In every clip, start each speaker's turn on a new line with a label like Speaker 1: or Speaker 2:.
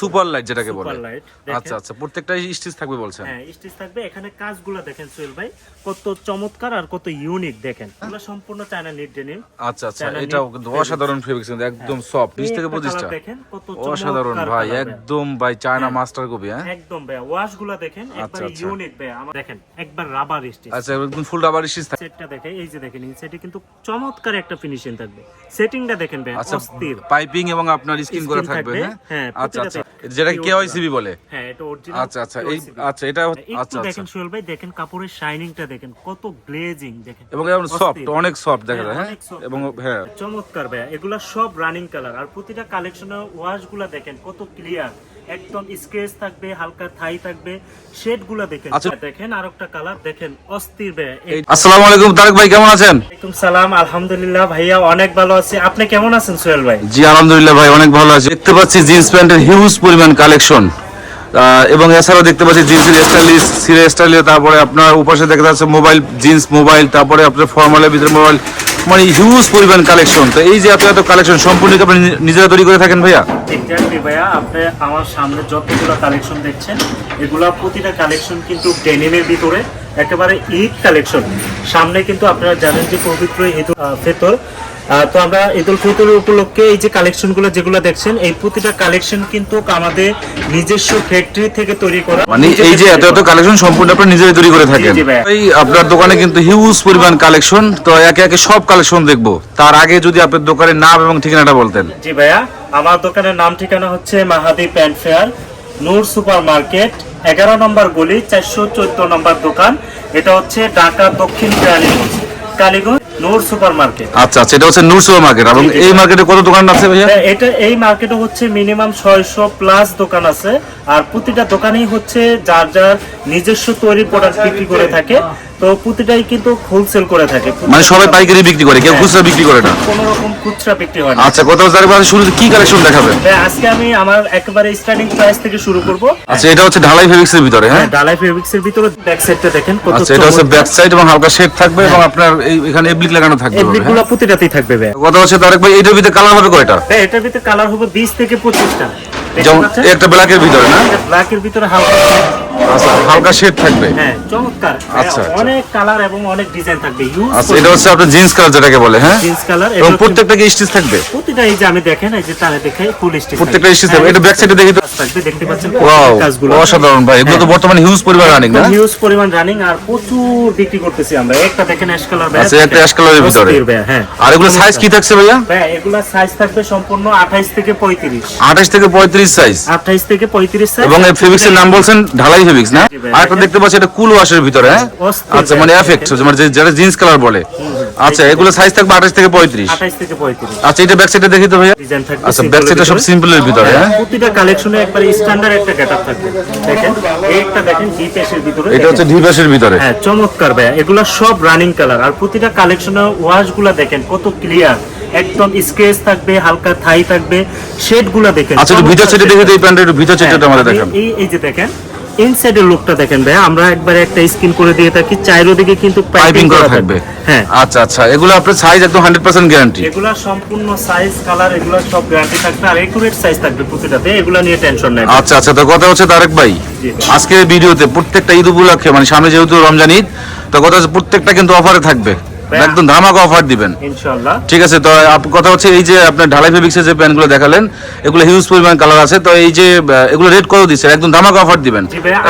Speaker 1: Super light যেটাকে বলে। আচ্ছা আচ্ছা প্রত্যেকটা স্টিচ থাকবে বলছেন।
Speaker 2: হ্যাঁ স্টিচ থাকবে। এখানে কাজগুলো দেখেন সোহেল ভাই কত চমৎকার আর কত ইউনিক দেখেন। এগুলো সম্পূর্ণ চায়না নিট ডেনিম
Speaker 1: আচ্ছা আচ্ছা এটাও কিন্তু অসাধারণ ফেব্রিক্স কিন্তু একদম সফট বিশ থেকে
Speaker 2: একটা
Speaker 1: পঁচিশটা।
Speaker 2: colour দেখেন কত
Speaker 1: অসাধারণ
Speaker 2: চমৎকার
Speaker 1: ভাই
Speaker 2: ভাই।
Speaker 1: একদম ভাই চায়না মাস্টার কপি হ্যাঁ?
Speaker 2: একদম ভাই ওয়াশগুলা দেখেন একবার
Speaker 1: আচ্ছা।
Speaker 2: ইউনিক ভাই আমার দেখেন একবার রাবার স্টিচ
Speaker 1: আচ্ছা একদম ফুল রাবার স্টিচ থাকে
Speaker 2: সেটটা দেখে এই যে দেখেন ইনসাইডে কিন্তু চমৎকার একটা ফিনিশিং থাকবে। সেটিংটা দেখেন ভাই
Speaker 1: আচ্ছা
Speaker 2: অস্থির।
Speaker 1: পাইপিং এবং আপনার স্কিন করা থাকবে হ্যাঁ?
Speaker 2: হ্যাঁ,
Speaker 1: আচ্ছা আচ্ছা। যেটা কেওয়াইসিবি বলে।
Speaker 2: হ্যাঁ এটা অরিজিনাল
Speaker 1: আচ্ছা আচ্ছা এই আচ্ছা এটা আচ্ছা আচ্ছা
Speaker 2: দেখেন সোহেল ভাই দেখেন কাপড়ের শাইনিংটা দেখেন কত গ্লেজিং দেখেন।
Speaker 1: এবং এমন সফট অনেক সফট দেখা যায়
Speaker 2: হ্যাঁ,
Speaker 1: হ্যাঁ। এবং হ্যাঁ।
Speaker 2: চমৎকার ভাইয়া এগুলা সব রানিং কালার আর প্রতিটা কালেকশনের ওয়াশগুলা দেখেন কত ক্লিয়ার একদম স্কেচ থাকবে হালকা থাই থাকবে শেডগুলা দেখেন।
Speaker 1: আচ্ছা।
Speaker 2: দেখেন আর একটা কালার দেখেন অস্থির ভাইয়া
Speaker 1: আসসালামু আলাইকুম তারেক ভাই কেমন আছেন?
Speaker 2: ওয়ালাইকুম সালাম আলহামদুলিল্লাহ ভাইয়া অনেক ভালো আছি। আপনি কেমন আছেন সোহেল ভাই?
Speaker 1: জি আলহামদুলিল্লাহ ভাই অনেক ভালো আছি। দেখতে পাচ্ছি জিন্স প্যান্টের হিউজ পরিমাণ কালেকশন এবং এছাড়াও দেখতে পাচ্ছি জিন্সের স্টাইলিশ সিরে স্টাইলে তারপরে আপনার উপাশে দেখা যাচ্ছে মোবাইল জিন্স মোবাইল তারপরে আপনার ফর্মালের ভিতরে মোবাইল মানে হিউজ পরিমাণ কালেকশন তো এই যে এত এত কালেকশন সম্পূর্ণ আপনি নিজেরা তৈরি করে থাকেন ভাইয়া?
Speaker 2: এক্স্যাক্টলি ভাইয়া। আপনি আমার সামনে যতগুলো কালেকশন দেখছেন, এগুলা প্রতিটা কালেকশন কিন্তু ডেনিমের ভিতরে, একেবারে ঈদ কালেকশন সামনে কিন্তু আপনারা জানেন যে পবিত্র ঈদ ফিতর তো আমরা ঈদ উল ফিতরের উপলক্ষে এই যে কালেকশনগুলো যেগুলো দেখছেন এই প্রতিটা কালেকশন কিন্তু আমাদের নিজস্ব ফ্যাক্টরি থেকে তৈরি করা।
Speaker 1: মানে এই যে এত এত কালেকশন সম্পূর্ণ আপনি নিজেরাই তৈরি করে থাকেন। এই আপনার দোকানে কিন্তু হিউজ পরিমাণ কালেকশন তো একে একে সব কালেকশন দেখব। তার আগে যদি আপনার দোকানের নাম এবং ঠিকানাটা বলতেন।
Speaker 2: জি ভাইয়া। আমার দোকানের নাম ঠিকানা হচ্ছে Mahadi pant fair Noor super market এগারো নম্বর গলি চারশো চোদ্দ নম্বর দোকান। এটা হচ্ছে ঢাকা দক্ষিণ কালীগঞ্জ। কালীগঞ্জ নূর সুপার মার্কেট
Speaker 1: আচ্ছা আচ্ছা এটা হচ্ছে নূর সুপার মার্কেট এবং এই মার্কেটে কত দোকান আছে ভাইয়া?
Speaker 2: এটা এই মার্কেটে হচ্ছে মিনিমাম ছয়শো প্লাস দোকান আছে। আর প্রতিটা দোকানেই হচ্ছে যার যার নিজস্ব তৈরি প্রোডাক্ট বিক্রি করে থাকে। তো প্রতিটাই কিন্তু হোলসেল করে থাকে।
Speaker 1: মানে সবাই পাইকারি বিক্রি করে কেউ খুচরা বিক্রি করে না?
Speaker 2: কোনো রকম খুচরা বিক্রি হয় না।
Speaker 1: আচ্ছা কত তারিখ বাদে শুরুতে কি কালেকশন দেখাবেন?
Speaker 2: আজকে আমি আমার একেবারে স্টার্টিং প্রাইস থেকে শুরু করব।
Speaker 1: আচ্ছা এটা হচ্ছে ঢালাই ফেব্রিক্স এর ভিতরে হ্যাঁ?
Speaker 2: ডালাই ফেব্রিক্স এর ভিতরে ব্যাক সাইডটা দেখেন কত
Speaker 1: আচ্ছা এটা হচ্ছে ব্যাক সাইড এবং হালকা শেড থাকবে এবং আপনার এই এখানে এব্লিক লাগানো থাকবে হ্যাঁ?
Speaker 2: এগুলো প্রতিটাতেই থাকবে ভাই।
Speaker 1: কত হচ্ছে তারেক ভাই এটার ভিতরে কালার হবে কয়টা?
Speaker 2: ভাই, এটার ভিতরে কালার হবে 20 থেকে 25টা
Speaker 1: যেমন একটা ব্ল্যাক এর ভিতরে না?
Speaker 2: ব্ল্যাক এর ভিতরে হালকা
Speaker 1: আচ্ছা হালকা শেড থাকবে।
Speaker 2: হ্যাঁ চমৎকার।
Speaker 1: আচ্ছা, আচ্ছা।
Speaker 2: অনেক কালার এবং অনেক ডিজাইন থাকবে। ইউজ
Speaker 1: আচ্ছা এটা হচ্ছে আপনার জিন্স কালার যেটাকে বলে হ্যাঁ?
Speaker 2: জিন্স কালার
Speaker 1: এবং প্রত্যেকটা কি স্টিচ থাকবে?
Speaker 2: প্রতিটা এই যে আমি দেখেন এই যে তারে দেখে ফুল স্টিচ
Speaker 1: প্রত্যেকটা স্টিচ থাকবে। এটা ব্যাক সাইডে দেখি তো।
Speaker 2: দেখতে পাচ্ছেন
Speaker 1: ওয়াও অসাধারণ ভাই। এগুলো তো বর্তমানে হিউজ পরিমাণ রানিং না?
Speaker 2: হিউজ পরিমাণ রানিং আর প্রচুর বিক্রি করতেছি আমরা। একটা দেখেন অ্যাশ কালার
Speaker 1: আচ্ছা একটা অ্যাশ কালারের ভিতরে।
Speaker 2: হ্যাঁ।
Speaker 1: আর এগুলো সাইজ কি থাকছে ভাইয়া?
Speaker 2: ভাই এগুলা সাইজ থাকবে সম্পূর্ণ 28 থেকে 35
Speaker 1: আঠাশ থেকে পঁয়ত্রিশ সাইজ
Speaker 2: 28 থেকে 35 সাইজ
Speaker 1: এবং এই ফেব্রিক্স এর নাম বলছেন ঢালাই ফেব্রিক্স না? আর একটা দেখতে পাচ্ছি এটা কুল ওয়াশের ভিতরে হ্যাঁ? আচ্ছা মানে এফেক্ট মানে যে- যেটা জিন্স কালার বলে। আচ্ছা এগুলো সাইজ থাকবে আঠাশ থেকে পঁয়ত্রিশ।
Speaker 2: 28 থেকে 35
Speaker 1: আচ্ছা এটা ব্যাক সাইডে দেখি তো ভাইয়া।
Speaker 2: ডিজাইন থাকবে
Speaker 1: আচ্ছা ব্যাক সাইডটা সব। সিম্পলের ভিতরে হ্যাঁ?
Speaker 2: প্রতিটা কালেকশনে একবার স্ট্যান্ডার্ড একটা গেটআপ থাকবে। দেখেন এইটা দেখেন ডিপ ভিতরে।
Speaker 1: এটা হচ্ছে। ঢিবাসের ভিতরে।
Speaker 2: হ্যাঁ চমৎকার ভাইয়া। এগুলা সব রানিং কালার আর প্রতিটা কালেকশনের ওয়াশগুলা দেখেন কত ক্লিয়ার একদম স্কেচ থাকবে হালকা থাই থাকবে শেডগুলা দেখেন।
Speaker 1: আচ্ছা ভিতর সাইডে দেখি এই প্যান্টের ভিতর আমাদের
Speaker 2: হ্যাঁ,
Speaker 1: দেখান।
Speaker 2: এই এই যে দেখেন ইনসাইডের লুকটা দেখেন ভাই আমরা একবারে একটা স্ক্রিন করে দিয়ে থাকি চাইরো দিকে কিন্তু
Speaker 1: পাইপিং করা থাকবে।
Speaker 2: হ্যাঁ।
Speaker 1: আচ্ছা আচ্ছা এগুলো আপনার সাইজ একদম হান্ড্রেড পার্সেন্ট গ্যারান্টি
Speaker 2: এগুলো সম্পূর্ণ সাইজ কালার এগুলো সব গ্যারান্টি থাকবে। আর একুরেট সাইজ থাকবে প্রতিটাতে এগুলা নিয়ে টেনশন নেই।
Speaker 1: আচ্ছা আচ্ছা তো কথা হচ্ছে তারেক ভাই
Speaker 2: জি।
Speaker 1: আজকের ভিডিওতে প্রত্যেকটা ঈদ উপলক্ষে মানে সামনে যেহেতু রমজান ঈদ তো কথা হচ্ছে প্রত্যেকটা কিন্তু অফারে থাকবে। একদম ধামাকা অফার দিবেন।
Speaker 2: ইনশাআল্লাহ।
Speaker 1: ঠিক আছে তো কথা হচ্ছে এই যে আপনার ঢালাই ফেব্রিক্সের যে প্যান্টগুলো দেখালেন এগুলো হিউজ পরিমাণ কালার আছে। তো এই যে এগুলো রেট কত দিচ্ছে একদম ধামাকা অফার দিবেন।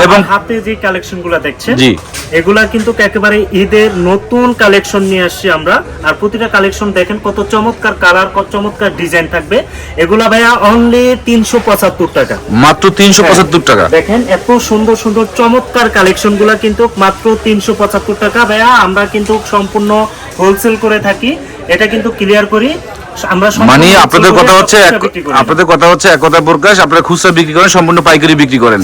Speaker 1: এবং
Speaker 2: হাতে যে কালেকশনগুলা দেখছেন
Speaker 1: জি।
Speaker 2: এগুলা কিন্তু একেবারে ঈদের নতুন কালেকশন নিয়ে আসছি আমরা। আর প্রতিটা কালেকশন দেখেন কত চমৎকার কালার কত চমৎকার ডিজাইন থাকবে। এগুলা ভাইয়া অনলি তিনশো পঁচাত্তর টাকা।
Speaker 1: মাত্র তিনশো পঁচাত্তর টাকা।
Speaker 2: দেখেন এত সুন্দর সুন্দর চমৎকার কালেকশনগুলা কিন্তু মাত্র তিনশো পঁচাত্তর টাকা। ভাইয়া আমরা কিন্তু সম্পূর্ণ হোলসেল করে থাকি এটা কিন্তু ক্লিয়ার করি।
Speaker 1: মানে আপনাদের কথা হচ্ছে। আপনাদের কথা হচ্ছে এক কথা প্রকাশ আপনারা খুচরা বিক্রি করেন সম্পূর্ণ পাইকারি বিক্রি করেন।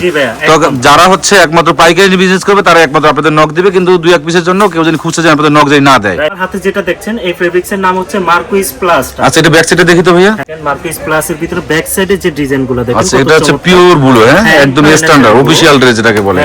Speaker 1: তো যারা হচ্ছে একমাত্র পাইকারি বিজনেস করবে তারা একমাত্র আপনাদের নক দিবে কিন্তু দুই এক পিসের জন্য কেউ যদি খুচরা যেন আপনাদের নক যদি না দেয়।
Speaker 2: হাতে যেটা দেখছেন এই ফেব্রিক্স এর নাম হচ্ছে মার্কুইস প্লাস
Speaker 1: আচ্ছা এটা ব্যাক সাইডে দেখি তো ভাইয়া।
Speaker 2: মার্কেস প্লাসের ভিতরে ব্যাক সাইডে যে ডিজাইনগুলো দেখেন
Speaker 1: আচ্ছা এটা হচ্ছে পিওর ব্লু হ্যাঁ? একদম স্ট্যান্ডার্ড অফিশিয়াল ড্রেস যেটাকে বলে।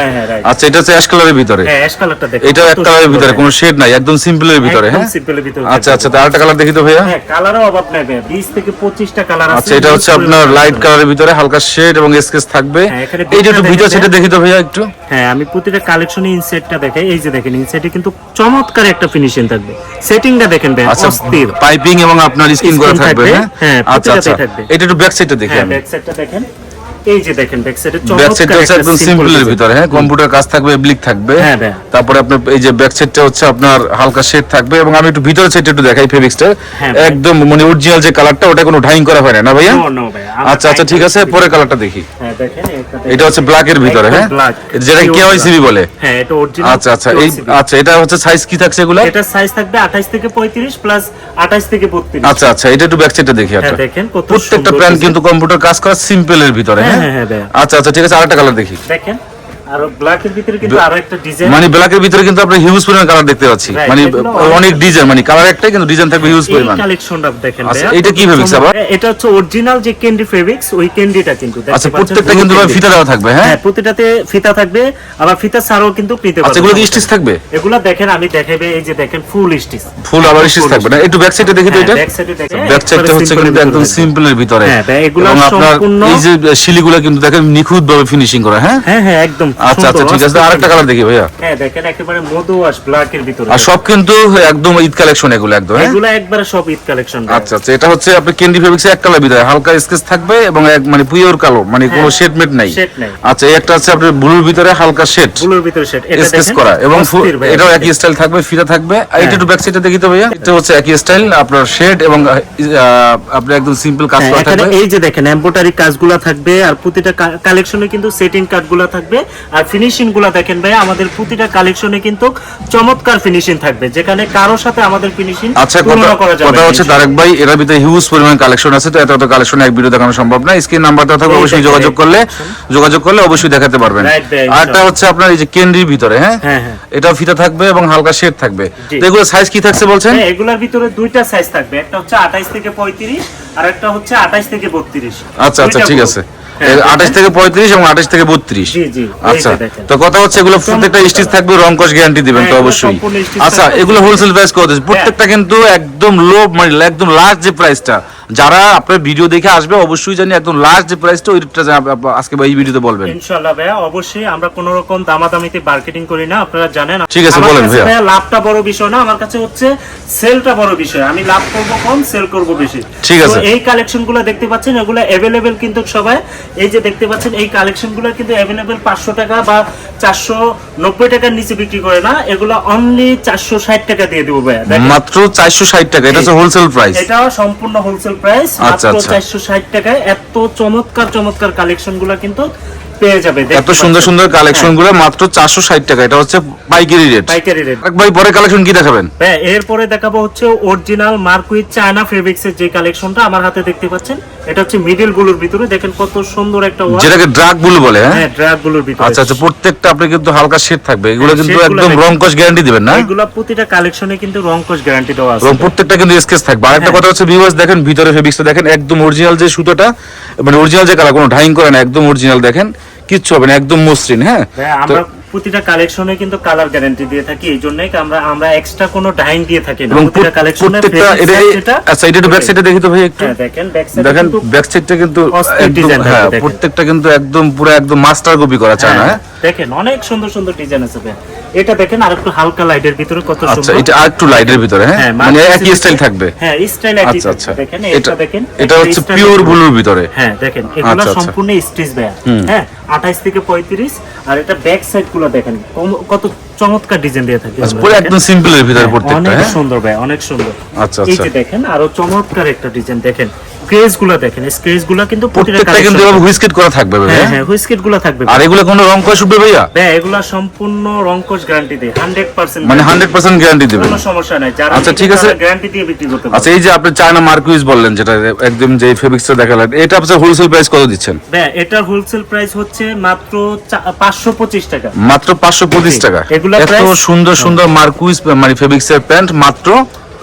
Speaker 1: আচ্ছা এটা হচ্ছে অ্যাশ কালারের ভিতরে।
Speaker 2: হ্যাঁ অ্যাশ কালারটা দেখেন
Speaker 1: এটা এক কালারের ভিতরে কোনো শেড নাই একদম সিম্পলের ভিতরে হ্যাঁ?
Speaker 2: সিম্পলের ভিতরে
Speaker 1: আচ্ছা। আচ্ছা আরেকটা কালার দেখি তো ভাইয়া।
Speaker 2: হ্যাঁ কালারও নাই ভাই 20 থেকে 25টা কালার আছে।
Speaker 1: আচ্ছা এটা হচ্ছে আপনার লাইট কালারের ভিতরে হালকা শেড এবং স্কেচ থাকবে।
Speaker 2: হ্যাঁ,
Speaker 1: এইটা একটু
Speaker 2: ভিডিও
Speaker 1: সেটা দেখি তো ভাইয়া একটু।
Speaker 2: হ্যাঁ আমি প্রতিটা কালেকশনে ইনসেটটা দেখাই এই যে দেখেন ইনসেটে কিন্তু চমৎকার একটা ফিনিশিং থাকবে। সেটিংটা দেখেন ভাই
Speaker 1: আচ্ছা
Speaker 2: অস্থির।
Speaker 1: পাইপিং এবং আপনার স্কিন করা থাকবে হ্যাঁ?
Speaker 2: হ্যাঁ,
Speaker 1: আচ্ছা আচ্ছা। এটা একটু ব্যাক সাইডটা দেখি
Speaker 2: হ্যাঁ ব্যাক সাইডটা দেখেন। এই যে দেখেন ব্যাক সাইডে
Speaker 1: ব্যাক সাইডটা
Speaker 2: চমৎকার
Speaker 1: হচ্ছে একদম সিম্পলের ভিতরে হ্যাঁ কম্পিউটার কাজ থাকবে ব্লিক থাকবে।
Speaker 2: হ্যাঁ।
Speaker 1: তারপরে আপনার এই যে ব্যাক সাইডটা হচ্ছে আপনার হালকা শেড থাকবে এবং আমি একটু ভিতরে সাইডটা একটু দেখাই ফেব্রিক্সটা
Speaker 2: হ্যাঁ,
Speaker 1: একদম মানে অরিজিনাল যে কালারটা ওটা কোনো ঢাইং করা হয় না না ভাইয়া?
Speaker 2: ভাইয়া, আমরা
Speaker 1: আচ্ছা আচ্ছা ঠিক আছে। পরে কালারটা দেখি।
Speaker 2: হ্যাঁ দেখেন এটা
Speaker 1: হচ্ছে ব্ল্যাক এর ভিতরে হ্যাঁ? যেটা কেওয়াইসিবি
Speaker 2: সিবি
Speaker 1: বলে।
Speaker 2: হ্যাঁ এটা অরিজিনাল
Speaker 1: আচ্ছা আচ্ছা এই আচ্ছা এটা হচ্ছে সাইজ কি থাকছে এগুলা?
Speaker 2: এটা সাইজ থাকবে 28 থেকে 35 প্লাস 28 থেকে 32
Speaker 1: আচ্ছা আচ্ছা এটা একটু ব্যাক সাইডটা দেখি
Speaker 2: হ্যাঁ, দেখেন কত
Speaker 1: প্রত্যেকটা প্যান্ট কিন্তু কম্পিউটার কাজ করা সিম্পল এর ভিতরে
Speaker 2: হ্যাঁ,
Speaker 1: হ্যাঁ?
Speaker 2: হ্যাঁ, হ্যাঁ,
Speaker 1: আচ্ছা আচ্ছা ঠিক আছে আরেকটা কালার দেখি।
Speaker 2: দেখেন। আর ভিতরে কিন্তু ডিজাইন
Speaker 1: মানে ভিতরে কিন্তু আমরা হিউজ পরিমাণ কালার দেখতে পাচ্ছি। মানে
Speaker 2: অনেক-
Speaker 1: ডিজাইন মানে কালার একটাই কিন্তু ডিজাইন থাকবে হিউজ পরিমাণ।
Speaker 2: কালেকশনটা দেখেন
Speaker 1: আচ্ছা, এটা কি
Speaker 2: সুন্দর।
Speaker 1: আবার?
Speaker 2: এটা হচ্ছে অরিজিনাল যে ক্যান্ডি ফেব্রিক্স ওই ক্যান্ডিটা কিন্তু
Speaker 1: আচ্ছা প্রত্যেকটা কিন্তু ফিতা দেওয়া থাকবে হ্যাঁ?
Speaker 2: হ্যাঁ প্রতিটাতে ফিতা থাকবে আবার ফিতা ছাড়াও কিন্তু নিতে
Speaker 1: আচ্ছা এগুলো কি স্টিচ থাকবে?
Speaker 2: এগুলা দেখেন আমি দেখাবে এই যে দেখেন ফুল স্টিচ
Speaker 1: ফুল আবার স্টিচ থাকবে না? একটু ব্যাক সাইডে দেখি তো এটা।
Speaker 2: ব্যাক সাইডে দেখেন
Speaker 1: ব্যাক সাইডটা হচ্ছে কিন্তু একদম সিম্পলের ভিতরে।
Speaker 2: হ্যাঁ, এগুলো সম্পূর্ণ-
Speaker 1: এই যে শিলিগুলো কিন্তু দেখেন নিখুঁত ভাবে ফিনিশিং করা হ্যাঁ?
Speaker 2: হ্যাঁ হ্যাঁ একদম
Speaker 1: আচ্ছা আচ্ছা ঠিক আছে। আরেকটা কালার দেখি ভাইয়া।
Speaker 2: হ্যাঁ দেখেন একেবারে মধু আস ব্ল্যাক এর ভিতরে।
Speaker 1: আর সব কিন্তু একদম ঈদ কালেকশন এগুলো একদম হ্যাঁ?
Speaker 2: এগুলা একবারে সব ঈদ কালেকশন
Speaker 1: আচ্ছা আচ্ছা এটা হচ্ছে আপনি ক্যান্ডি ফেব্রিক্স এক কালার ভিতরে হালকা স্কেচ থাকবে এবং এক মানে পিওর কালো মানে কোনো
Speaker 2: হ্যাঁ,
Speaker 1: শেড নাই।
Speaker 2: shade নাই।
Speaker 1: আচ্ছা একটা হচ্ছে আপনার ব্লুর ভিতরে হালকা শেড
Speaker 2: ব্লুর ভিতরে সেট এটা
Speaker 1: স্কেচ করা এবং এটাও একই স্টাইল থাকবে ফিতা থাকবে। আর এটা একটু ব্যাক সাইডে দেখি তো ভাইয়া এটা হচ্ছে একই স্টাইল আপনার শেড এবং আহ, আপনার একদম সিম্পল কাজ
Speaker 2: হ্যাঁ,
Speaker 1: করা থাকবে।
Speaker 2: এই যে দেখেন এমব্রয়ডারি কাজগুলো থাকবে আর প্রতিটা কালেকশনে কিন্তু সেটিং কাটগুলো থাকবে। আর ফিনিশিংগুলো দেখেন ভাই আমাদের প্রতিটা কালেকশনে কিন্তু চমৎকার ফিনিশিং থাকবে যেখানে কারোর সাথে আমাদের ফিনিশিং
Speaker 1: আচ্ছা
Speaker 2: তুলনা
Speaker 1: কথা
Speaker 2: করা যাবে
Speaker 1: কথা হচ্ছে তারেক ভাই এর ভিতরে হিউজ পরিমাণ কালেকশন আছে তো এত এত কালেকশন এক ভিডিও দেখানো সম্ভব না। স্ক্রিন নাম্বারটা থাকবে অবশ্যই যোগাযোগ করলে যোগাযোগ করলে অবশ্যই দেখাতে পারবেন। আরটা হচ্ছে আপনার এই যে কেন্দ্রির ভিতরে হ্যাঁ?
Speaker 2: হ্যাঁ, হ্যাঁ।
Speaker 1: এটা ফিতা থাকবে এবং হালকা শেড থাকবে। তো এগুলো সাইজ কি থাকছে বলছেন?
Speaker 2: হ্যাঁ, এগুলোর ভিতরে দুইটা সাইজ থাকবে একটা হচ্ছে 28 থেকে 35 আর একটা হচ্ছে 28 থেকে 32
Speaker 1: আচ্ছা আচ্ছা ঠিক আছে। আঠাশ থেকে পঁয়ত্রিশ এবং আঠাশ থেকে বত্রিশ।
Speaker 2: জি, জি,
Speaker 1: আচ্ছা তো কথা হচ্ছে এগুলো প্রত্যেকটা স্টিচ থাকবে রং কস গ্যারান্টি দিবেন তো
Speaker 2: হ্যাঁ,
Speaker 1: অবশ্যই। আচ্ছা এগুলো হোলসেল প্রাইস কত? প্রত্যেকটা কিন্তু একদম লো মানে একদম লাস্ট যে প্রাইসটা যারা আপনার ভিডিও দেখে আসবে অবশ্যই জানি একদম লাস্ট যে প্রাইসটা ওইটা আজকে এই ভিডিওতে বলবেন।
Speaker 2: ইনশাআল্লাহ ভাইয়া অবশ্যই আমরা কোন রকম দামাদামিতে মার্কেটিং করি না আপনারা জানেন।
Speaker 1: ঠিক আছে, বলেন ভাইয়া।
Speaker 2: লাভটা বড় বিষয় না আমার কাছে হচ্ছে সেলটা বড় বিষয়। আমি লাভ করব কম সেল করব বেশি।
Speaker 1: ঠিক আছে।
Speaker 2: এই কালেকশনগুলো দেখতে পাচ্ছেন এগুলো অ্যাভেলেবেল কিন্তু সবাই। এই যে দেখতে পাচ্ছেন এই কালেকশনগুলো কিন্তু অ্যাভেলেবেল পাঁচশো টাকা বা চারশো নব্বই টাকার নিচে বিক্রি করে না এগুলো অনলি চারশো ষাট টাকা দিয়ে দেবো ভাইয়া।
Speaker 1: মাত্র চারশো ষাট টাকা এটা হচ্ছে হোলসেল প্রাইস
Speaker 2: এটা সম্পূর্ণ হোলসেল প্রাইস
Speaker 1: আচ্ছা,
Speaker 2: মাত্র
Speaker 1: আচ্ছা।
Speaker 2: চারশো ষাট টাকায় এত চমৎকার চমৎকার কালেকশনগুলা কিন্তু পেয়ে যাবে
Speaker 1: এত সুন্দর সুন্দর কালেকশন
Speaker 2: হ্যাঁ,
Speaker 1: গুলো মাত্র চারশো ষাট টাকা এটা হচ্ছে পাইকারি রেট
Speaker 2: পাইকারি রেট
Speaker 1: ভাই পরে কালেকশন কি দেখাবেন?
Speaker 2: হ্যাঁ এরপরে দেখাবো হচ্ছে অরিজিনাল মার্কুইট চায়না ফেব্রিক্স এর যে কালেকশনটা আমার হাতে দেখতে পাচ্ছেন এটা হচ্ছে মিডলগুলোর ভিতরে দেখেন কত সুন্দর একটা
Speaker 1: যেটাকে ড্রাগ বুল বলে হ্যাঁ?
Speaker 2: হ্যাঁ ড্রাগগুলোর ভিতরে।
Speaker 1: আচ্ছা আচ্ছা প্রত্যেকটা আপনি কিন্তু হালকা শেড থাকবে এগুলো
Speaker 2: হ্যাঁ,
Speaker 1: কিন্তু একদম
Speaker 2: দেখবেন।
Speaker 1: রং গ্যারান্টি দিবেন না?
Speaker 2: এগুলা প্রতিটা কালেকশনে কিন্তু রং কোশ গ্যারান্টি দেওয়া আছে।
Speaker 1: প্রত্যেকটা কিন্তু স্কেচ থাকবে। আরেকটা
Speaker 2: হ্যাঁ।
Speaker 1: কথা হচ্ছে ভিউয়ার্স দেখেন ভিতরে ফেব্রিক্সটা দেখেন একদম অরিজিনাল যে সুতোটা মানে অরিজিনাল যে কালার কোনো ডাইং করে না একদম অরিজিনাল দেখেন। কিচ্ছু হবে না একদম মসৃণ হ্যাঁ?
Speaker 2: হ্যাঁ, আমরা প্রতিটা কালেকশনে কিন্তু কালার গ্যারান্টি দিয়ে থাকি এই জন্যই আমরা আমরা এক্সট্রা কোনো ডাইং দিয়ে থাকি না। প্রতিটা কালেকশনে
Speaker 1: প্রত্যেকটা এটা আচ্ছা এটা একটু ব্যাক সাইডে দেখি তো ভাই একটু।
Speaker 2: হ্যাঁ দেখেন ব্যাক সাইডে
Speaker 1: দেখেন ব্যাক সাইডটা কিন্তু একদম হ্যাঁ প্রত্যেকটা কিন্তু একদম পুরো একদম মাস্টার কপি করা চায় না
Speaker 2: হ্যাঁ,
Speaker 1: হ্যাঁ?
Speaker 2: দেখেন অনেক সুন্দর সুন্দর ডিজাইন আছে ভাই। এটা দেখেন আর একটু হালকা লাইটের ভিতরে কত সুন্দর
Speaker 1: আচ্ছা
Speaker 2: সুন্দর।
Speaker 1: এটা আরেকটু লাইটের ভিতরে হ্যাঁ? মানে একই স্টাইল থাকবে।
Speaker 2: হ্যাঁ স্টাইল একই
Speaker 1: আচ্ছা আচ্ছা।
Speaker 2: দেখেন
Speaker 1: এটা
Speaker 2: দেখেন
Speaker 1: এটা হচ্ছে পিওর। ব্লুর ভিতরে।
Speaker 2: হ্যাঁ দেখেন এগুলো
Speaker 1: আচ্ছা, আচ্ছা।
Speaker 2: সম্পূর্ণ স্টিচ দেয়া হ্যাঁ 28 থেকে 35 আর এটা ব্যাক সাইড দেখেন। কত চমৎকার ডিজাইন দিয়ে থাকে
Speaker 1: আচ্ছা, পুরো একদম সিম্পলের ভিতরে প্রত্যেকটা
Speaker 2: অনেক
Speaker 1: হ্যাঁ?
Speaker 2: সুন্দর ভাই অনেক সুন্দর।
Speaker 1: আচ্ছা, আচ্ছা। এই।
Speaker 2: যে দেখেন আরও চমৎকার একটা ডিজাইন দেখেন ক্রেজগুলো দেখেন স্ক্রেচগুলো কিন্তু
Speaker 1: প্রত্যেকটা কিন্তু এভাবে হুইস্কেট করা থাকবে ভাই,
Speaker 2: হ্যাঁ
Speaker 1: হ্যাঁ?
Speaker 2: হ্যাঁ হুইস্কেটগুলো থাকবে
Speaker 1: আর এগুলো কোনো রং কষ উঠবে ভাইয়া?
Speaker 2: ভাই এগুলা সম্পূর্ণ রংকশ গ্যারান্টি দেয় 100%
Speaker 1: মানে হান্ড্রেড পার্সেন্ট গ্যারান্টি দেবেন।
Speaker 2: কোনো সমস্যা নাই যারা
Speaker 1: আচ্ছা, ঠিক আছে।
Speaker 2: গ্যারান্টি দিয়ে বিক্রি করতে
Speaker 1: আচ্ছা এই যে আপনি চায়না মার্কুইজ বললেন যেটা একদম যে ফেব্রিক্সটা দেখালেন এটা আপনার হোলসেল প্রাইস কত দিচ্ছেন?
Speaker 2: ভাই এটার হোলসেল প্রাইস হচ্ছে মাত্র পাঁচশো পঁচিশ টাকা।
Speaker 1: মাত্র পাঁচশো পঁচিশ
Speaker 2: জি,
Speaker 1: টাকা।
Speaker 2: এগুলা
Speaker 1: এত সুন্দর সুন্দর মার্কুইস মানে ফেব্রিক্সের প্যান্ট মাত্র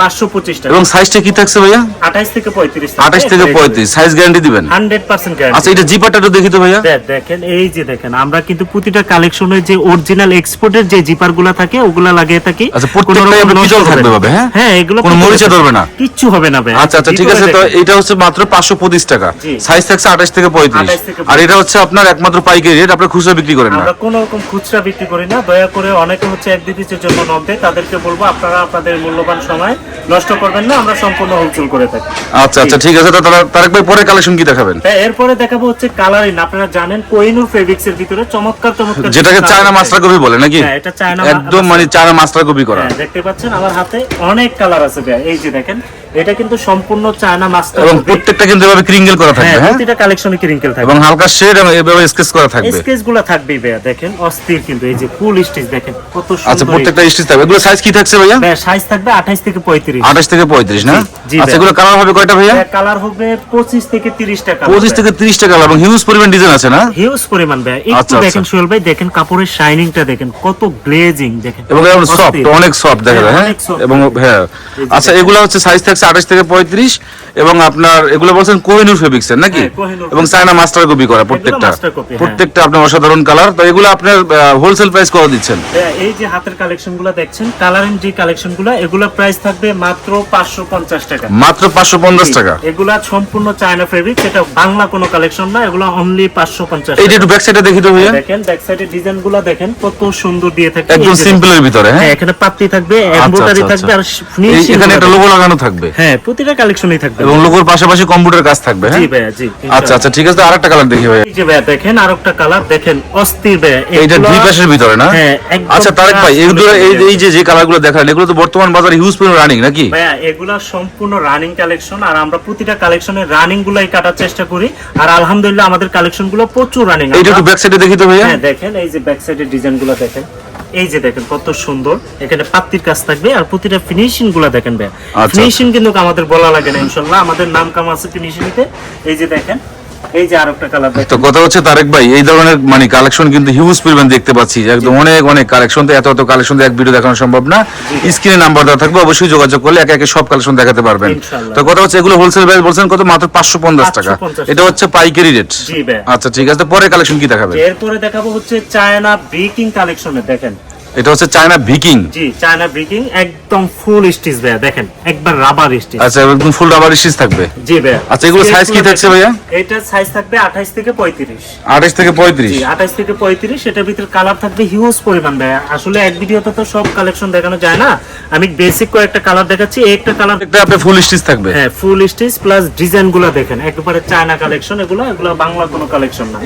Speaker 2: পাঁচশো পঁচিশ টাকা।
Speaker 1: এবং সাইজটা কি থাকছে ভাইয়া?
Speaker 2: আঠাইশ থেকে পঁয়ত্রিশ
Speaker 1: আঠাশ থেকে পঁয়ত্রিশ। সাইজ গ্যারান্টি দিবেন?
Speaker 2: হান্ড্রেড পার্সেন্ট
Speaker 1: আচ্ছা এটা জিপারটা একটু দেখি তো ভাইয়া।
Speaker 2: দেখেন এই যে দেখেন আমরা কিন্তু প্রতিটা কালেকশনের যে অরিজিনাল এক্সপোর্টের যে জিপারগুলা থাকে ওগুলা লাগিয়ে থাকি।
Speaker 1: আচ্ছা, প্রত্যেকটাই আপনার
Speaker 2: নষ্ট
Speaker 1: থাকবে ভাবে, হ্যাঁ?
Speaker 2: হ্যাঁ এগুলো
Speaker 1: কোনো মরিচা ধরবে না?
Speaker 2: কিচ্ছু হবে না ভাই।
Speaker 1: আচ্ছা আচ্ছা ঠিক আছে তো এটা হচ্ছে মাত্র পাঁচশো পঁচিশ টাকা। সাইজ থাকছে আঠাশ থেকে পঁয়ত্রিশ। আর এটা হচ্ছে আপনার একমাত্র পাইকারি রেট আপনি খুচরা বিক্রি করেন না।
Speaker 2: আমরা কোন রকম খুচরা বিক্রি করি না। দয়া করে অনেকে হচ্ছে এক জন্য দেয় তাদেরকে বলব আপনারা আপনাদের মূল্যবান সময় নষ্ট করবেন না আমরা সম্পূর্ণ হোলসেল করে থাকি।
Speaker 1: আচ্ছা আচ্ছা ঠিক আছে তাহলে তারেক ভাই পরে কালেকশন কি দেখাবেন?
Speaker 2: হ্যাঁ এরপরে দেখাবো হচ্ছে কালারিং আপনারা জানেন কোহিনুর ফেব্রিক্স এর ভিতরে চমৎকার চমৎকার
Speaker 1: যেটাকে চায়না মাস্টার কপি বলে নাকি?
Speaker 2: হ্যাঁ, এটা চায়না
Speaker 1: একদম মানে চায়না মাস্টার কপি করা।
Speaker 2: হ্যাঁ, দেখতে পাচ্ছেন আমার হাতে অনেক কালার আছে ভাই এই যে দেখেন এটা কিন্তু সম্পূর্ণ চায়না মাস্টার
Speaker 1: এবং প্রত্যেকটা কিন্তু এভাবে ক্রিঙ্গেল করা
Speaker 2: হ্যাঁ
Speaker 1: থাকবে হ্যাঁ
Speaker 2: প্রতিটা কালেকশনে ক্রিঙ্কেল থাকবে।
Speaker 1: এবং হালকা শেড এবং এভাবে স্কেচ করা থাকবে।
Speaker 2: স্কেচগুলা থাকবে ভাইয়া দেখেন অস্থির কিন্তু এই যে ফুল স্টিচ দেখেন কত
Speaker 1: আচ্ছা প্রত্যেকটা স্টিচ থাকবে। এগুলো সাইজ কি থাকছে ভাইয়া?
Speaker 2: ভাইয়া সাইজ থাকবে 28 থেকে 35
Speaker 1: আঠাশ থেকে পঁয়ত্রিশ না? আচ্ছা এগুলো কালার হবে কয়টা ভাইয়া?
Speaker 2: কালার হবে 25 থেকে 30 টাকা
Speaker 1: পঁচিশ থেকে তিরিশ টাকা এবং হিউজ পরিমাণ ডিজাইন আছে না?
Speaker 2: হিউজ পরিমাণ ভাইয়া।
Speaker 1: আচ্ছা,
Speaker 2: একটু
Speaker 1: আচ্ছা।
Speaker 2: দেখেন সোহেল ভাই দেখেন কাপড়ের শাইনিংটা দেখেন কত গ্লেজিং দেখেন।
Speaker 1: এবং সফট অনেক সফট দেখা যায়
Speaker 2: হ্যাঁ,
Speaker 1: হ্যাঁ। এবং হ্যাঁ। আচ্ছা এগুলো হচ্ছে সাইজ থাকছে আঠাশ থেকে পঁয়ত্রিশ এবং আপনার এগুলো বলছেন কোহিনুর নাকি?
Speaker 2: হ্যাঁ,
Speaker 1: এবং চায়না মাস্টার কপি করা প্রত্যেকটা।
Speaker 2: হ্যাঁ।
Speaker 1: প্রত্যেকটা আপনার অসাধারণ কালার তো এগুলো আপনার হোলসেল প্রাইস কত দিচ্ছেন?
Speaker 2: এই যে হাতের দেখছেন কালারিং যে এগুলো প্রাইস থাকবে মাত্র 550 টাকা।
Speaker 1: মাত্র পাঁচশো পঞ্চাশ টাকা।
Speaker 2: এগুলা সম্পূর্ণ চায়না ফেব্রিক এটা বাংলা কোনো কালেকশন না এগুলো অনলি 550
Speaker 1: এইটা একটু ব্যাক সাইডে দেখি তো ভাইয়া।
Speaker 2: দেখেন ব্যাক সাইডে ডিজাইনগুলো দেখেন কত সুন্দর দিয়ে থাকে
Speaker 1: একদম সিম্পলের ভিতরে
Speaker 2: হ্যাঁ?
Speaker 1: হ্যাঁ
Speaker 2: এখানে পাপড়ি থাকবে
Speaker 1: আচ্ছা,
Speaker 2: এমব্রয়ডারি
Speaker 1: আচ্ছা,
Speaker 2: থাকবে আর
Speaker 1: আচ্ছা।
Speaker 2: ফিনিশিং
Speaker 1: এখানে একটা লোগো লাগানো থাকবে।
Speaker 2: হ্যাঁ প্রতিটা কালেকশনই থাকবে।
Speaker 1: এবং লোগোর পাশাপাশি কম্পিউটার কাজ থাকবে হ্যাঁ?
Speaker 2: জি ভাইয়া জি
Speaker 1: আচ্ছা আচ্ছা ঠিক আছে আরেকটা কালার দেখি ভাইয়া।
Speaker 2: এই যে ভাইয়া দেখেন আরেকটা কালার দেখেন অস্থির ভাইয়া
Speaker 1: এইটা দুই পাশের ভিতরে না?
Speaker 2: হ্যাঁ,
Speaker 1: আচ্ছা তারেক ভাই
Speaker 2: কাজ
Speaker 1: এগুলো এই এই যে যে কালারগুলো দেখালেন এগুলো তো বর্তমান বাজারে হিউজ পরিমাণ রানিং নাকি?
Speaker 2: ভাইয়া এগুলা সম্পূর্ণ রানিং কালেকশন আর আমরা প্রতিটা কালেকশনের রানিং গুলাই কাটার চেষ্টা করি আর আলহামদুলিল্লাহ আমাদের কালেকশনগুলো প্রচুর রানিং
Speaker 1: এইটা একটু ব্যাক সাইডে দেখি তো ভাইয়া।
Speaker 2: হ্যাঁ দেখেন এই যে ব্যাক সাইডের ডিজাইনগুলো দেখেন। এই যে দেখেন কত সুন্দর এখানে পাত্তির কাজ থাকবে আর প্রতিটা ফিনিশিংগুলা দেখেন ভাইয়া।
Speaker 1: আচ্ছা।
Speaker 2: ফিনিশিং কিন্তু আমাদের বলা লাগে না ইনশাল্লাহ। আমাদের নাম কাম আছে ফিনিশিং তে এই যে দেখেন এই যে আরেকটা কালার
Speaker 1: তো কথা হচ্ছে তারেক ভাই এই ধরনের মানে কালেকশন কিন্তু হিউজ পরিমাণ দেখতে পাচ্ছি। একদম অনেক অনেক কালেকশন তো এত এত কালেকশন এক ভিডিও দেখানো সম্ভব না। স্ক্রিনে নাম্বার দেওয়া থাকবে অবশ্যই যোগাযোগ করলে একে একে সব কালেকশন দেখাতে পারবেন। তো কথা হচ্ছে এগুলো হোলসেল প্রাইস বলছেন কত? মাত্র পাঁচশো পঞ্চাশ টাকা। এটা হচ্ছে পাইকারি রেট আচ্ছা ঠিক আছে। পরে কালেকশন কি দেখাবেন?
Speaker 2: এরপরে দেখাবো হচ্ছে চায়না ব্রিকিং কালেকশনে দেখেন।
Speaker 1: এটা হচ্ছে চায়না ভিকিং
Speaker 2: জি চায়না ব্রিকিং একদম ফুল স্টিচ ভাইয়া দেখেন একবার রাবার স্টিচ
Speaker 1: আচ্ছা একদম ফুল রাবার স্টিচ থাকবে।
Speaker 2: জি ভাইয়া।
Speaker 1: আচ্ছা, এগুলো size কি থাকছে ভাইয়া?
Speaker 2: এটা সাইজ থাকবে 28 থেকে 35
Speaker 1: আঠাশ থেকে পঁয়ত্রিশ।
Speaker 2: জি 28 থেকে 35 সেটার ভিতরে কালার থাকবে হিউজ পরিমাণ ভাইয়া। আসলে এক ভিডিওতে তো সব কালেকশন দেখানো যায় না। আমি বেসিক কয়েকটা কালার দেখাচ্ছি একটা কালার
Speaker 1: একটা আপনি ফুল স্টিচ থাকবে।
Speaker 2: হ্যাঁ ফুল স্টিচ প্লাস ডিজাইনগুলো দেখেন। একবারে চায়না কালেকশন এগুলো এগুলো বাংলা কোনো কালেকশন না।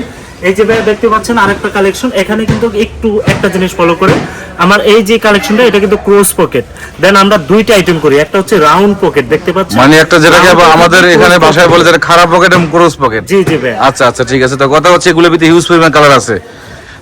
Speaker 2: এই যে ভাইয়া দেখতে পাচ্ছেন আরেকটা কালেকশন এখানে কিন্তু একটু একটা জিনিস ফলো করে আমার এই যে কালেকশনটা এটা কিন্তু ক্রস পকেট দেন আমরা দুইটা আইটেম করি একটা হচ্ছে রাউন্ড পকেট দেখতে পাচ্ছেন?
Speaker 1: মানে একটা যেটাকে আমাদের এখানে। ভাষায় বলে যেটা খারাপ পকেট এবং ক্রস পকেট
Speaker 2: জি জি ভাই
Speaker 1: আচ্ছা আচ্ছা ঠিক আছে। তো কথা হচ্ছে এগুলোর ভিতরে হিউজ পরিমাণ কালার আছে।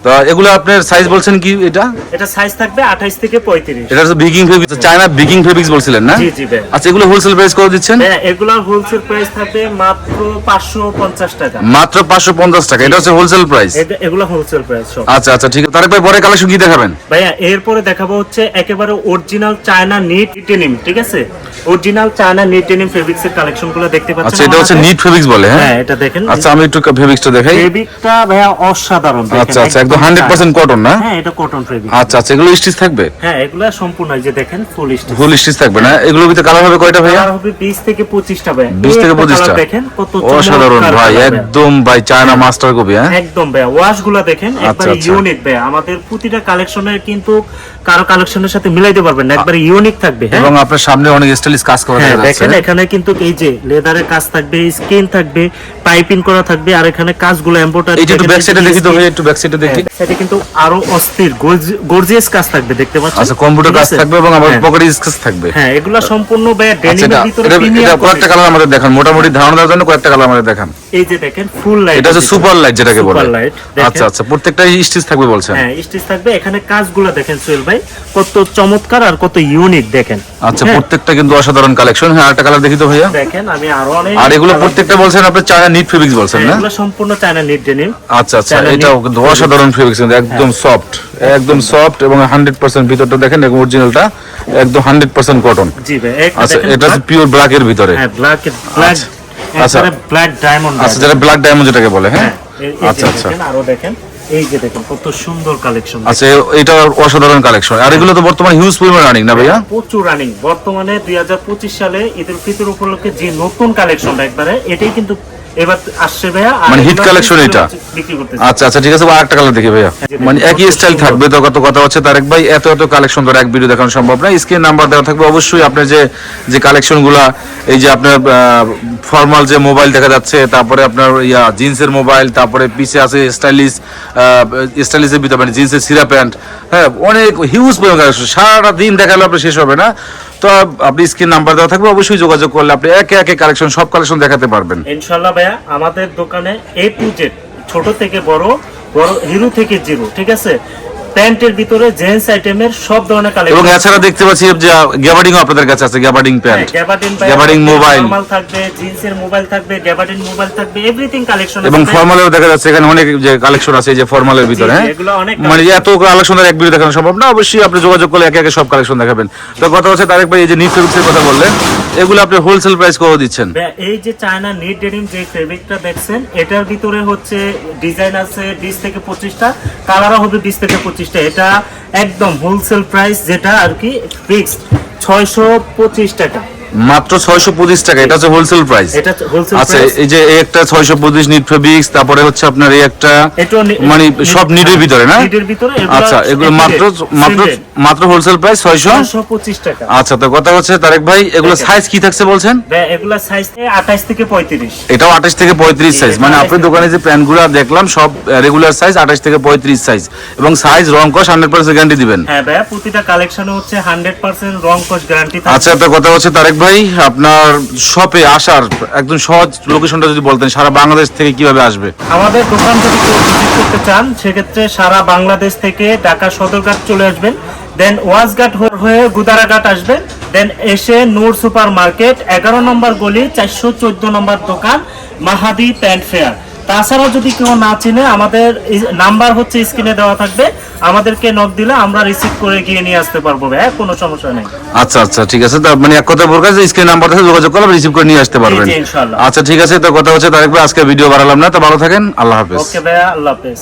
Speaker 1: তো এগুলো আপনার সাইজ বলছেন কি এটা?
Speaker 2: এটা সাইজ থাকবে 28 থেকে 35
Speaker 1: এটা হচ্ছে Beijing fabrics China Beijing fabrics বলছিলেন না?
Speaker 2: জি, জি, ভাই।
Speaker 1: আচ্ছা এগুলো হোলসেল প্রাইস করে দিচ্ছেন?
Speaker 2: হ্যাঁ এগুলার হোলসেল প্রাইস থাকবে মাত্র 550 টাকা।
Speaker 1: মাত্র পাঁচশো পঞ্চাশ টাকা এটা হচ্ছে হোলসেল প্রাইস
Speaker 2: এটা- এগুলা হোলসেল প্রাইস সব।
Speaker 1: আচ্ছা আচ্ছা ঠিক আছে। ভাই পরে কালেকশন কি দেখাবেন?
Speaker 2: ভাইয়া এরপরে দেখাবো হচ্ছে একেবারে অরিজিনাল চায়না নিট ডেনিম ঠিক আছে? Original China knit denim fabrics এর কালেকশনগুলো দেখতে পাচ্ছেন
Speaker 1: আচ্ছা এটা হচ্ছে নিট ফেব্রিক্স বলে হ্যাঁ?
Speaker 2: হ্যাঁ এটা দেখেন।
Speaker 1: আচ্ছা আমি একটু ফেব্রিক্সটা দেখাই।
Speaker 2: ফেব্রিকটা ভাইয়া অসাধারণ
Speaker 1: আচ্ছা আচ্ছা একদম হান্ড্রেড পার্সেন্ট কটন না?
Speaker 2: হ্যাঁ এটা কটন ফেব্রিক
Speaker 1: আচ্ছা আচ্ছা এগুলো স্টিচ থাকবে?
Speaker 2: হ্যাঁ এগুলা সম্পূর্ণ যে দেখেন ফুল স্টিচ
Speaker 1: ফুল স্টিচ থাকবে না? এগুলোর ভিতরে কালার হবে কয়টা ভাইয়া?
Speaker 2: কালার হবে 20 থেকে 25টা ভাইয়া।
Speaker 1: 20 থেকে
Speaker 2: এই একটা
Speaker 1: 25টা
Speaker 2: দেখেন কত
Speaker 1: অসাধারণ ভাই একদম ভাই চায়না মাস্টার কপি হ্যাঁ?
Speaker 2: একদম ভাইয়া ওয়াশগুলা দেখেন একবারে। ইউনিক ভাইয়া। আমাদের প্রতিটা কালেকশনের কিন্তু কারও কালেকশনের সাথে মিলাইতে পারবেন না একবারে ইউনিক থাকবে হ্যাঁ?
Speaker 1: এবং আপনার সামনে অনেক স্টাইলিশ কাজ করা
Speaker 2: হ্যাঁ
Speaker 1: দেখা
Speaker 2: দেখেন এখানে কিন্তু এই যে লেদারের কাজ থাকবে স্কিন থাকবে পাইপিং করা থাকবে আর এখানে কাজগুলো এমব্রয়ডারি
Speaker 1: এইটা একটু ব্যাক সাইডে দেখি তো ভাই একটু ব্যাক সাইডে দেখি।
Speaker 2: সেটা কিন্তু আরও অস্থির গর্জিয়াস কাজ থাকবে দেখতে পাচ্ছেন?
Speaker 1: আচ্ছা কম্পিউটার কাজ থাকবে এবং
Speaker 2: হ্যাঁ।
Speaker 1: পকেটে স্কেচ থাকবে।
Speaker 2: হ্যাঁ এগুলা সম্পূর্ণ ভাইয়া
Speaker 1: আচ্ছা
Speaker 2: ডেনিমের ভিতরে প্রিমিয়াম
Speaker 1: কয়েকটা কালার আমাদের দেখান। মোটামুটি ধারণা দেওয়ার জন্য কয়েকটা কালার আমাদের দেখান।
Speaker 2: এই যে দেখেন ফুল লাইট
Speaker 1: এটা হচ্ছে সুপার লাইট যেটাকে বলে।
Speaker 2: সুপার লাইট
Speaker 1: আচ্ছা আচ্ছা প্রত্যেকটা স্টিচ থাকবে বলছেন।
Speaker 2: হ্যাঁ স্টিচ থাকবে। এখানে কাজগুলো দেখেন সোহেল ভাই কত চমৎকার আর কত ইউনিক দেখেন।
Speaker 1: আচ্ছা
Speaker 2: হ্যাঁ।
Speaker 1: প্রত্যেকটা কিন্তু অসাধারণ কালেকশন হ্যাঁ একটা কালার দেখি তো ভাইয়া।
Speaker 2: দেখেন আমি আরও অনেক
Speaker 1: আর এগুলো প্রত্যেকটা বলছেন আপনি চায়না নিট ফেব্রিক্স বলছেন
Speaker 2: হ্যাঁ,
Speaker 1: না
Speaker 2: এগুলো সম্পূর্ণ চায়না নিট ডেনিম
Speaker 1: আচ্ছা আচ্ছা এটাও কিন্তু অসাধারণ ফেব্রিক্স কিন্তু একদম সফট একদম সফট এবং হান্ড্রেড পার্সেন্ট ভিতরটা দেখেন এবং অরিজিনালটা একদম হান্ড্রেড পার্সেন্ট কটন
Speaker 2: জি ভাই
Speaker 1: আচ্ছা এটা পিওর ব্ল্যাক এর ভিতরে।
Speaker 2: হ্যাঁ ব্ল্যাক ব্ল্যাক
Speaker 1: আচ্ছা।
Speaker 2: ব্ল্যাক ডায়মন্ড
Speaker 1: আচ্ছা যেটা ব্ল্যাক ডায়মন্ড যেটাকে বলে হ্যাঁ?
Speaker 2: আচ্ছা
Speaker 1: আচ্ছা আচ্ছা।
Speaker 2: দেখেন আরও দেখেন। এই যে দেখেন কত সুন্দর কালেকশন
Speaker 1: আচ্ছা এটা অসাধারণ কালেকশন আর এগুলো তো বর্তমানে হিউজ পরিমাণ রানিং না ভাইয়া?
Speaker 2: প্রচুর রানিং বর্তমানে দুই হাজার পঁচিশ সালে ঈদুল ফিতর উপলক্ষে যে নতুন কালেকশনটা একবারে এটাই কিন্তু এবার আসছে ভাইয়া
Speaker 1: মানে এটা? আচ্ছা আচ্ছা ঠিক আছে আর কালার দেখি ভাইয়া। মানে একই স্টাইল থাকবে তো কত কথা হচ্ছে তারেক ভাই এত এত কালেকশন তো এক ভিডিও দেখানো সম্ভব না। স্ক্রিন নাম্বার দেওয়া থাকবে অবশ্যই আপনার যে যে কালেকশনগুলা এই যে আপনার ফর্মাল যে মোবাইল দেখা যাচ্ছে তারপরে আপনার ইয়া জিন্সের মোবাইল তারপরে পিছে আছে স্টাইলিশ স্টাইলিশের ভিতরে মানে জিন্সের সিরা প্যান্ট হ্যাঁ অনেক হিউজ পরিমাণ কালেকশন সারাটা দিন দেখালে আপনার শেষ হবে না। তো আপনি স্ক্রিন নাম্বার দেওয়া থাকবে, অবশ্যই যোগাযোগ করলে আপনি একে একে কালেকশন সব কালেকশন দেখাতে পারবেন।
Speaker 2: ইনশাল্লাহ ভাইয়া, আমাদের দোকানে এ টু জেড ছোট থেকে বড় বড়, হিরো থেকে জিরো, ঠিক আছে? প্যান্টের ভিতরে জেন্টস আইটেমের সব ধরনের
Speaker 1: এবং এছাড়া দেখতে পাচ্ছি যে গ্যাবার্ডিং আপনাদের কাছে আছে gabardine pant
Speaker 2: gabardine
Speaker 1: gabardine mobile
Speaker 2: normal থাকবে জিন্সের মোবাইল থাকবে গ্যাবার্ডিন মোবাইল থাকবে এভরিথিং কালেকশন
Speaker 1: এবং ফর্মালেও দেখা যাচ্ছে এখানে অনেক যে কালেকশন আছে যে ফর্মালের ভিতরে হ্যাঁ? মানে এত কালেকশন এক ভিডিও দেখানো সম্ভব না অবশ্যই আপনি যোগাযোগ করলে একে একে সব কালেকশন দেখাবেন। তো কথা হচ্ছে তারেক ভাই এই যে নিট ফেব্রিক্সের কথা বললেন এগুলো আপনি হোলসেল প্রাইস কত দিচ্ছেন?
Speaker 2: এই যে চায়না নিট ডেনিম যে ফেব্রিকটা দেখছেন এটার ভিতরে হচ্ছে ডিজাইন আছে বিশ থেকে পঁচিশটা কালারও হবে বিশ থেকে পঁচিশটা এটা একদম হোলসেল প্রাইস যেটা আর কি ফিক্সড ছয়শো পঁচিশ টাকা।
Speaker 1: মাত্র ছয়শো পঁচিশ টাকা এটা হচ্ছে হোলসেল প্রাইস
Speaker 2: এটা হোলসেল
Speaker 1: আচ্ছা এই যে এই একটা ছয়শো পঁচিশ নিট ফেব্রিক্স তারপরে হচ্ছে আপনার এই একটা মানে সব নিটের ভিতরে না?
Speaker 2: নিটের ভিতরে
Speaker 1: আচ্ছা এগুলো মাত্র মাত্র মাত্র হোলসেল প্রাইস ছয়শো?
Speaker 2: ছয়শো পঁচিশ টাকা।
Speaker 1: আচ্ছা তো কথা হচ্ছে তারেক ভাই এগুলো সাইজ কি থাকছে বলছেন?
Speaker 2: ভাই, এগুলা সাইজ আঠাশ থেকে পঁয়ত্রিশ।
Speaker 1: এটাও আঠাশ থেকে পঁয়ত্রিশ সাইজ মানে আপনার দোকানে যে প্যান্টগুলো দেখলাম সব রেগুলার সাইজ আঠাশ থেকে পঁয়ত্রিশ সাইজ এবং সাইজ রং কস হান্ড্রেড পার্সেন্ট গ্যারান্টি দিবেন।
Speaker 2: হ্যাঁ ভাইয়া প্রতিটা কালেকশনে হচ্ছে হান্ড্রেড পার্সেন্ট রং কোশ গ্যারান্টি
Speaker 1: আচ্ছা তো কথা হচ্ছে তারেক ভাই, আপনার শপে আসার একদম সহজ লোকেশনটা যদি বলতেন, সারা বাংলাদেশ থেকে কীভাবে আসবে?
Speaker 2: আমাদের দোকান যদি কেউ ভিজিট করতে চান, সেক্ষেত্রে সারা বাংলাদেশ থেকে ঢাকা সদরঘাট চলে আসবেন। দেন ওয়াজঘাট হয়ে- গুদারাঘাট আসবেন। দেন এসে নূর সুপার মার্কেট এগারো নম্বর গলি, চারশো চোদ্দ নম্বর দোকান, মাহাদি প্যান্ট ফেয়ার। তাছাড়াও যদি কেউ না চিনে আমাদের নাম্বার হচ্ছে স্ক্রিনে দেওয়া থাকবে। আমাদেরকে নক দিলে আমরা রিসিভ করে গিয়ে নিয়ে আসতে পারব হ্যাঁ কোনো সমস্যা নেই।
Speaker 1: আচ্ছা আচ্ছা ঠিক আছে। তার মানে এক কথা বলতে স্ক্রিন নাম্বার থেকে যোগাযোগ করলে রিসিভ করে নিয়ে আসতে পারবেন। আচ্ছা ঠিক আছে। তো কথা হচ্ছে তারেক ভাই আজকে ভিডিও বাড়ালাম না। তো ভালো থাকেন। আল্লাহ হাফেজ।
Speaker 2: ওকে ভাই আল্লাহ হাফেজ।